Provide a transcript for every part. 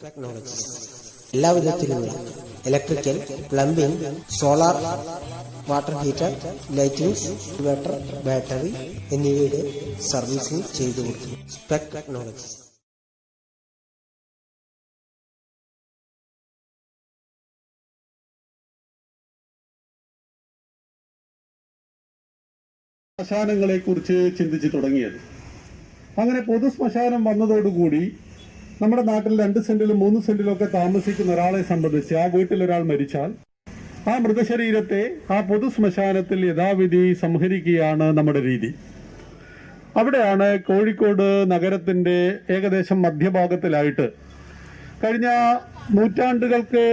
Technologies എല്ലാവിധത്തിലുള്ള electrical plumbing solar water heater lighting inverter battery എന്നിവയുടെ servicing ചെയ്തു കൊടുക്കുന്നു spec technologies ശ്മശാനങ്ങളെ കുറിച്ച് ചിന്തിച്ചു തുടങ്ങിയത്. അങ്ങനെ പൊതു ശ്മശാനം വന്നതോടുകൂടി നമ്മുടെ നാട്ടിൽ രണ്ട് സെന്റിലും മൂന്ന് സെന്റിലും ഒക്കെ താമസിക്കുന്ന ഒരാളെ സംബന്ധിച്ച് ആ വീട്ടിൽ ഒരാൾ മരിച്ചാൽ ആ മൃതശരീരത്തെ ആ പൊതു ശ്മശാനത്തിൽ യഥാവിധി സംഹരിക്കുകയാണ് നമ്മുടെ രീതി. അവിടെയാണ് കോഴിക്കോട് നഗരത്തിന്റെ ഏകദേശം മധ്യഭാഗത്തിലായിട്ട് കഴിഞ്ഞ നൂറ്റാണ്ടുകൾക്ക്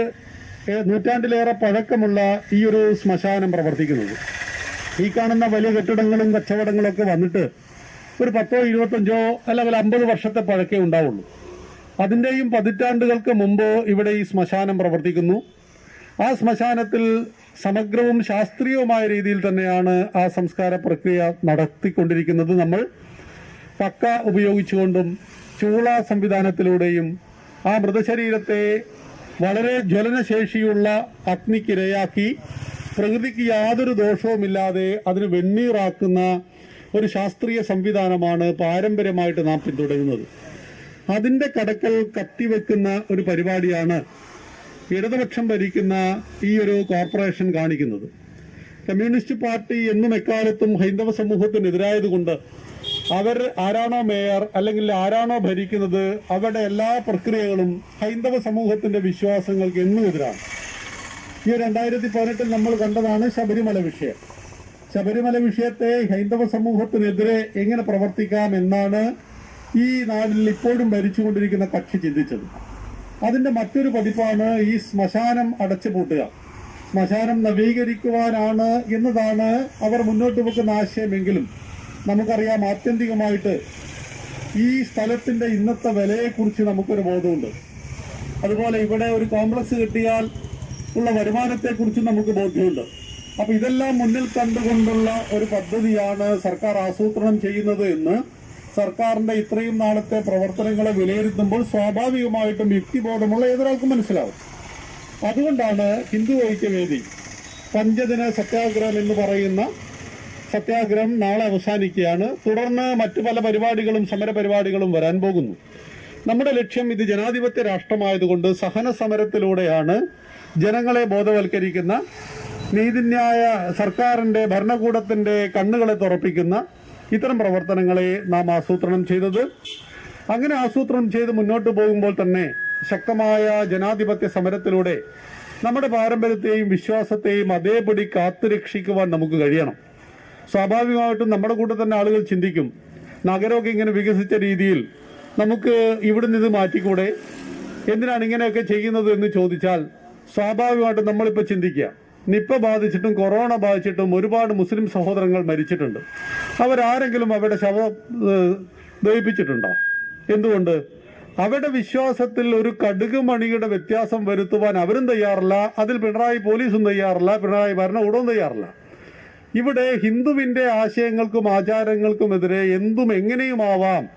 നൂറ്റാണ്ടിലേറെ പഴക്കമുള്ള ഈ ഒരു ശ്മശാനം പ്രവർത്തിക്കുന്നത്. ഈ കാണുന്ന വലിയ കെട്ടിടങ്ങളും കച്ചവടങ്ങളും ഒക്കെ വന്നിട്ട് ഒരു പത്തോ ഇരുപത്തഞ്ചോ അല്ലെങ്കിൽ അമ്പത് വർഷത്തെ പഴക്കേ ഉണ്ടാവുള്ളൂ. അതിന്റെയും പതിറ്റാണ്ടുകൾക്ക് മുമ്പ് ഇവിടെ ഈ ശ്മശാനം പ്രവർത്തിക്കുന്നു. ആ ശ്മശാനത്തിൽ സമഗ്രവും ശാസ്ത്രീയവുമായ രീതിയിൽ തന്നെയാണ് ആ സംസ്കാര പ്രക്രിയ നടത്തിക്കൊണ്ടിരിക്കുന്നത് നമ്മൾ. പക്ക ഉപയോഗിച്ചുകൊണ്ടും ചൂള സംവിധാനത്തിലൂടെയും ആ മൃതശരീരത്തെ വളരെ ജ്വലനശേഷിയുള്ള അഗ്നിക്കിരയാക്കി പ്രകൃതിക്ക് യാതൊരു ദോഷവുമില്ലാതെ അതിന് വെണ്ണീറാക്കുന്ന ഒരു ശാസ്ത്രീയ സംവിധാനമാണ് പാരമ്പര്യമായിട്ട് നാം പിന്തുടരുന്നത്. അതിന്റെ കടക്കൽ കത്തിവെക്കുന്ന ഒരു പരിപാടിയാണ് ഇടതുപക്ഷം ഭരിക്കുന്ന ഈ ഒരു കോർപ്പറേഷൻ കാണിക്കുന്നത്. കമ്മ്യൂണിസ്റ്റ് പാർട്ടി എന്നും എക്കാലത്തും ഹൈന്ദവ സമൂഹത്തിനെതിരായതുകൊണ്ട് അവർ ആരാണോ മേയർ അല്ലെങ്കിൽ ആരാണോ ഭരിക്കുന്നത് അവരുടെ എല്ലാ പ്രക്രിയകളും ഹൈന്ദവ സമൂഹത്തിന്റെ വിശ്വാസങ്ങൾക്ക് എന്നും എതിരാണ്. ഈ രണ്ടായിരത്തി പതിനെട്ടിൽ നമ്മൾ കണ്ടതാണ് ശബരിമല വിഷയം. ശബരിമല വിഷയത്തെ ഹൈന്ദവ സമൂഹത്തിനെതിരെ എങ്ങനെ പ്രവർത്തിക്കാം എന്നാണ് ഈ നാടിൽ ഇപ്പോഴും ഭരിച്ചുകൊണ്ടിരിക്കുന്ന കക്ഷി ചിന്തിച്ചത്. അതിന്റെ മറ്റൊരു പതിപ്പാണ് ഈ ശ്മശാനം അടച്ചുപൂട്ടുക ശ്മശാനം നവീകരിക്കുവാനാണ് എന്നതാണ് അവർ മുന്നോട്ട് വെക്കുന്ന ആശയമെങ്കിലും നമുക്കറിയാം ആത്യന്തികമായിട്ട് ഈ സ്ഥലത്തിന്റെ ഇന്നത്തെ വിലയെക്കുറിച്ച് നമുക്കൊരു ബോധമുണ്ട്. അതുപോലെ ഇവിടെ ഒരു കോംപ്ലക്സ് കിട്ടിയാൽ ഉള്ള വരുമാനത്തെക്കുറിച്ച് നമുക്ക് ബോധ്യമുണ്ട്. അപ്പൊ ഇതെല്ലാം മുന്നിൽ കണ്ടുകൊണ്ടുള്ള ഒരു പദ്ധതിയാണ് സർക്കാർ ആസൂത്രണം ചെയ്യുന്നത് എന്ന് സർക്കാരിന്റെ ഇത്രയും നാളത്തെ പ്രവർത്തനങ്ങളെ വിലയിരുത്തുമ്പോൾ സ്വാഭാവികമായിട്ടും യുക്തിബോധമുള്ള ഏതൊരാൾക്കും മനസ്സിലാവും. അതുകൊണ്ടാണ് ഹിന്ദു ഐക്യവേദി പഞ്ചദിന സത്യാഗ്രഹം എന്ന് പറയുന്ന സത്യാഗ്രഹം നാളെ അവസാനിക്കുകയാണ്. തുടർന്ന് മറ്റു പല പരിപാടികളും സമര പരിപാടികളും വരാൻ പോകുന്നു. നമ്മുടെ ലക്ഷ്യം ഇത് ജനാധിപത്യ രാഷ്ട്രമായതുകൊണ്ട് സഹന സമരത്തിലൂടെയാണ് ജനങ്ങളെ ബോധവൽക്കരിക്കുന്ന നീതിന്യായ സർക്കാരിന്റെ ഭരണകൂടത്തിന്റെ കണ്ണുകളെ തുറപ്പിക്കുന്ന ഇത്തരം പ്രവർത്തനങ്ങളെ നാം ആസൂത്രണം ചെയ്തത്. അങ്ങനെ ആസൂത്രണം ചെയ്ത് മുന്നോട്ട് പോകുമ്പോൾ തന്നെ ശക്തമായ ജനാധിപത്യ സമരത്തിലൂടെ നമ്മുടെ പാരമ്പര്യത്തെയും വിശ്വാസത്തെയും അതേപടി കാത്തുരക്ഷിക്കുവാൻ നമുക്ക് കഴിയണം. സ്വാഭാവികമായിട്ടും നമ്മുടെ കൂടെ തന്നെ ആളുകൾ ചിന്തിക്കും. നഗരമൊക്കെ ഇങ്ങനെ വികസിച്ച രീതിയിൽ നമുക്ക് ഇവിടുന്ന് ഇത് മാറ്റിക്കൂടെ? എന്തിനാണ് ഇങ്ങനെയൊക്കെ ചെയ്യുന്നത് എന്ന് ചോദിച്ചാൽ സ്വാഭാവികമായിട്ടും നമ്മളിപ്പോൾ ചിന്തിക്കുക. നിപ്പ ബാധിച്ചിട്ടും കൊറോണ ബാധിച്ചിട്ടും ഒരുപാട് മുസ്ലിം സഹോദരങ്ങൾ മരിച്ചിട്ടുണ്ട്. അവരാരെങ്കിലും അവരുടെ ശവം ദഹിപ്പിച്ചിട്ടുണ്ടോ? എന്തുകൊണ്ട്? അവരുടെ വിശ്വാസത്തിൽ ഒരു കടുക് മണിയുടെ വ്യത്യാസം വരുത്തുവാൻ അവരും തയ്യാറല്ല. അതിൽ പിണറായി പോലീസും തയ്യാറല്ല. പിണറായി ഭരണകൂടവും തയ്യാറല്ല. ഇവിടെ ഹിന്ദുവിന്റെ ആശയങ്ങൾക്കും ആചാരങ്ങൾക്കുമെതിരെ എന്തും എങ്ങനെയുമാവാം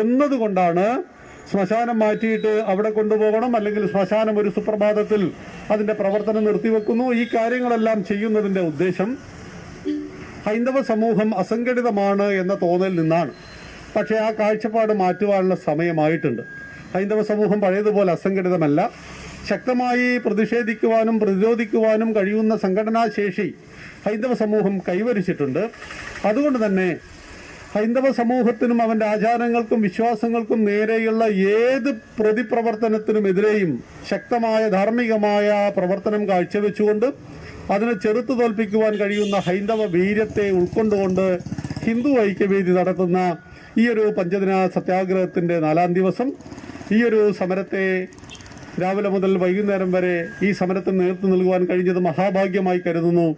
എന്നതുകൊണ്ടാണ് ശ്മശാനം മാറ്റിയിട്ട് അവിടെ കൊണ്ടുപോകണം. അല്ലെങ്കിൽ ശ്മശാനം ഒരു സുപ്രഭാതത്തിൽ അതിന്റെ പ്രവർത്തനം നിർത്തിവെക്കുന്നു. ഈ കാര്യങ്ങളെല്ലാം ചെയ്യുന്നതിന്റെ ഉദ്ദേശം ഹൈന്ദവ സമൂഹം അസംഘടിതമാണ് എന്ന തോന്നലിൽ നിന്നാണ്. പക്ഷേ ആ കാഴ്ചപ്പാട് മാറ്റുവാനുള്ള സമയമായിട്ടുണ്ട്. ഹൈന്ദവ സമൂഹം പഴയതുപോലെ അസംഘടിതമല്ല. ശക്തമായി പ്രതിഷേധിക്കുവാനും പ്രതിരോധിക്കുവാനും കഴിയുന്ന സംഘടനാശേഷി ഹൈന്ദവ സമൂഹം കൈവരിച്ചിട്ടുണ്ട്. അതുകൊണ്ട് തന്നെ ഹൈന്ദവ സമൂഹത്തിനും അവന്റെ ആചാരങ്ങൾക്കും വിശ്വാസങ്ങൾക്കും നേരെയുള്ള ഏത് പ്രതിപ്രവർത്തനത്തിനുമെതിരെയും ശക്തമായ ധാർമ്മികമായ പ്രവർത്തനം കാഴ്ചവെച്ചുകൊണ്ട് അതിനെ ചെറുത്തു തോൽപ്പിക്കുവാൻ കഴിയുന്ന ഹൈന്ദവ വീര്യത്തെ ഉൾക്കൊണ്ടുകൊണ്ട് ഹിന്ദു ഐക്യവേദി നടത്തുന്ന ഈ ഒരു പഞ്ചദിന സത്യാഗ്രഹത്തിന്റെ നാലാം ദിവസം ഈ ഒരു സമരത്തെ രാവിലെ മുതൽ വൈകുന്നേരം വരെ ഈ സമരത്തിന് നേതൃത്വം നൽകുവാൻ കഴിഞ്ഞത് മഹാഭാഗ്യമായി കരുതുന്നു.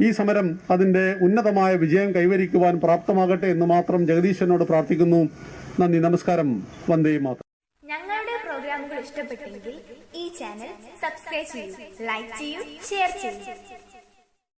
ഈ സമരം അതിന്റെ ഉന്നതമായ വിജയം കൈവരിക്കുവാൻ പ്രാപ്തമാകട്ടെ എന്ന് മാത്രം ജഗദീശനോട് പ്രാർത്ഥിക്കുന്നു. നന്ദി. നമസ്കാരം. വന്ദേ മാതരം. ഞങ്ങളുടെ പ്രോഗ്രാമുകൾ ഇഷ്ടപ്പെട്ടെങ്കിൽ ഈ ചാനൽ സബ്സ്ക്രൈബ് ചെയ്യൂ ലൈക്ക് ചെയ്യൂ ഷെയർ ചെയ്യൂ.